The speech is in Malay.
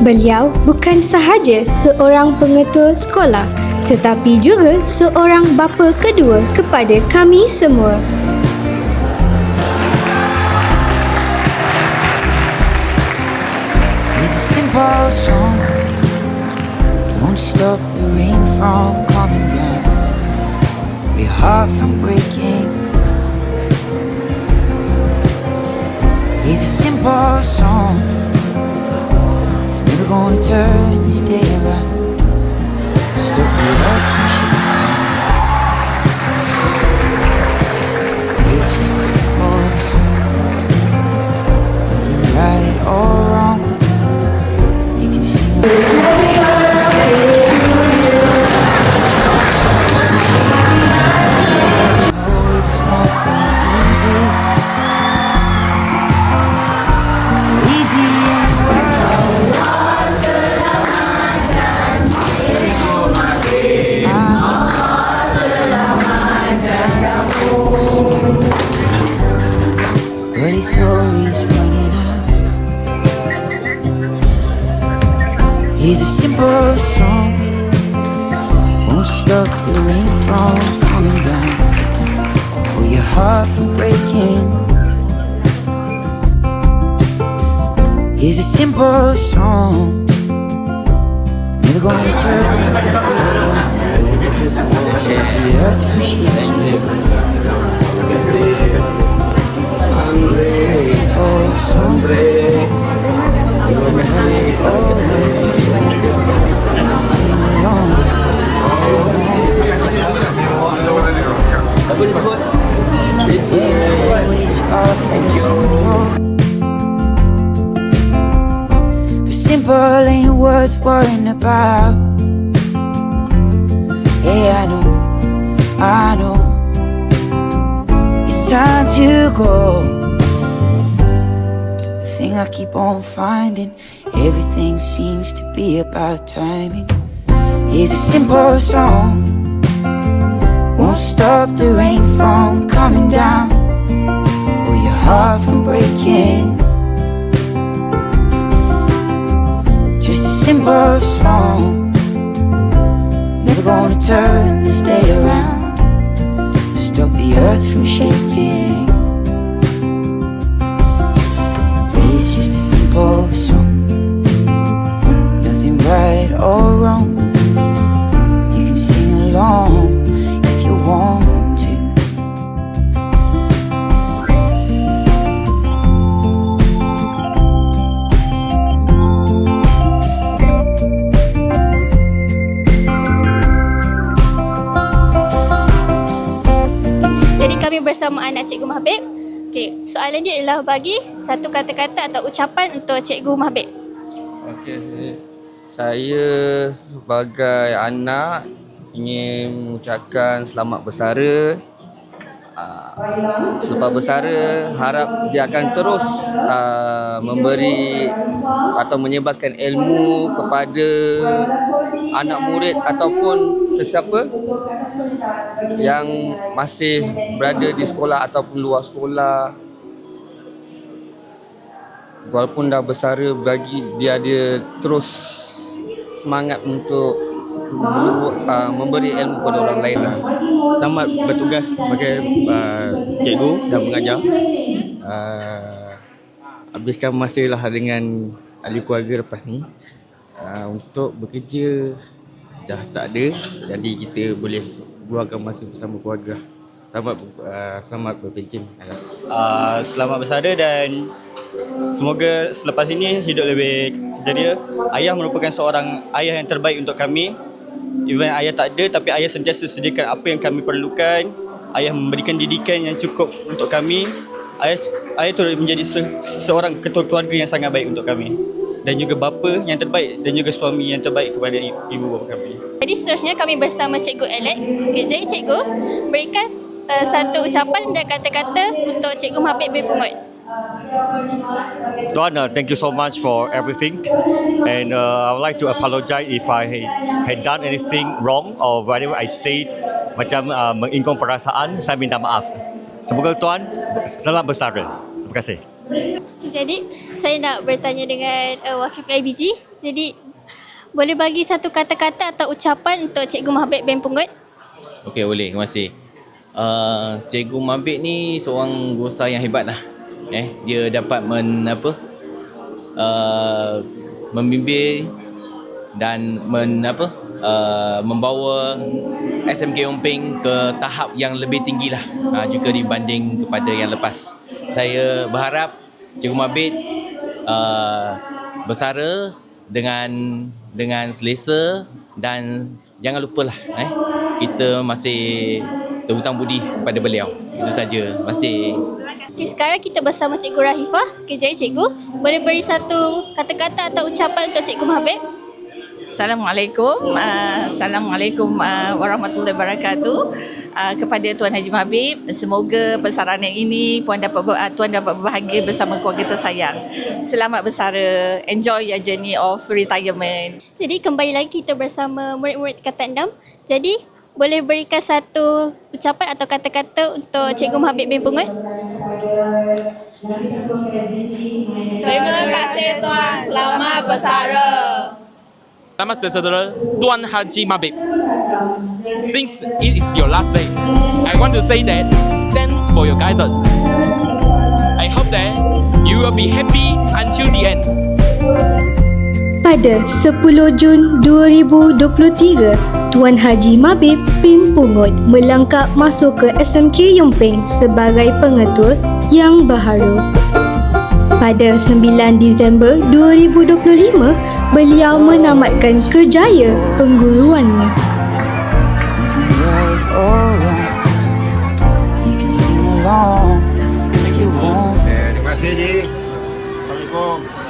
Beliau bukan sahaja seorang pengetua sekolah tetapi juga seorang bapa kedua kepada kami semua. It's a simple song. Won't stop the rain from coming down. Your heart from breaking. It's never gonna turn and song. Won't stop the rain from coming down. Or your heart from breaking. Here's a simple song. Never gonna turn around. The earth from. It's a simple song. Ain't worth worrying about. Yeah, I know, I know. It's time to go. The thing I keep on finding, everything seems to be about timing. Here's a simple song. Won't stop the rain from coming down or your heart from breaking. Simple song. Never gonna turn and stay around. Stop the earth from shaking. Bersama anak Cikgu Mahbib. Okey, soalan dia adalah bagi satu kata-kata atau ucapan untuk Cikgu Mahbib. Okey. Saya sebagai anak ingin mengucapkan selamat bersara. Ah, Selepas bersara harap dia akan terus ah, memberi atau menyebarkan ilmu kepada anak murid ataupun sesiapa yang masih berada di sekolah ataupun luar sekolah walaupun dah bersara bagi biar dia terus semangat untuk uh, memberi ilmu kepada orang lain lah. Selamat bertugas sebagai uh, cikgu dan mengajar. Uh, habiskan masa lah dengan ahli keluarga lepas ni. Uh, untuk bekerja dah tak ada jadi kita boleh luangkan masa bersama keluarga. Selamat uh, selamat berpencin. Uh, selamat bersara dan semoga selepas ini hidup lebih ceria. Ayah merupakan seorang ayah yang terbaik untuk kami. Even ayah tak ada tapi ayah sentiasa sediakan apa yang kami perlukan. Ayah memberikan didikan yang cukup untuk kami. Ayah ayah tu menjadi se- seorang ketua keluarga yang sangat baik untuk kami. Dan juga bapa yang terbaik dan juga suami yang terbaik kepada ibu bapa kami. Jadi seterusnya kami bersama Cikgu Alex. Okay, jadi Cikgu, berikan uh, satu ucapan dan kata-kata untuk Cikgu Mahbib bin Pungut. Tuan, uh, thank you so much for everything. And uh, I would like to apologize if I had done anything wrong or whatever I said macam uh, mengingkong perasaan, saya minta maaf. Semoga Tuan selamat bersara. Terima kasih. Jadi saya nak bertanya dengan uh, wakil PIBG. Jadi boleh bagi satu kata-kata atau ucapan untuk Cikgu Mahabib bin Pungut? Okey boleh, terima kasih. Uh, Cikgu Mabik ni seorang besar yang hebat lah. Eh, dia dapat men apa? Uh, membimbing dan men apa? Uh, membawa SMK Umping ke tahap yang lebih tinggi lah uh, jika dibanding kepada yang lepas. Saya berharap Cikgu Mabit uh, bersara dengan dengan selesa dan jangan lupalah eh kita masih berhutang budi kepada beliau. Itu saja. Kasih. Okay, sekarang kita bersama Cikgu Rahifah. Okay, Cikgu, boleh beri satu kata-kata atau ucapan untuk Cikgu Mahabib? Assalamualaikum. Uh, Assalamualaikum uh, warahmatullahi wabarakatuh. Uh, kepada Tuan Haji Mahbib, semoga persaranan ini puan dapat uh, tuan dapat berbahagia bersama keluarga tersayang. Selamat bersara. Enjoy your journey of retirement. Jadi kembali lagi kita bersama murid-murid Katan Dam. Jadi boleh berikan satu ucapan atau kata-kata untuk Cikgu Mahabib bin Pungut? Terima kasih Tuan. Selamat bersara. Selamat sejahtera Tuan Haji Mabib. Since it is your last day, I want to say that thanks for your guidance. I hope that you will be happy until the end. Pada 10 Jun 2023, Tuan Haji Mabib bin Pungut melangkap masuk ke SMK Yumping sebagai pengetua yang baharu. Pada 9 Disember 2025, beliau menamatkan kerjaya pengguruannya. Terima kasih, Ji. Assalamualaikum.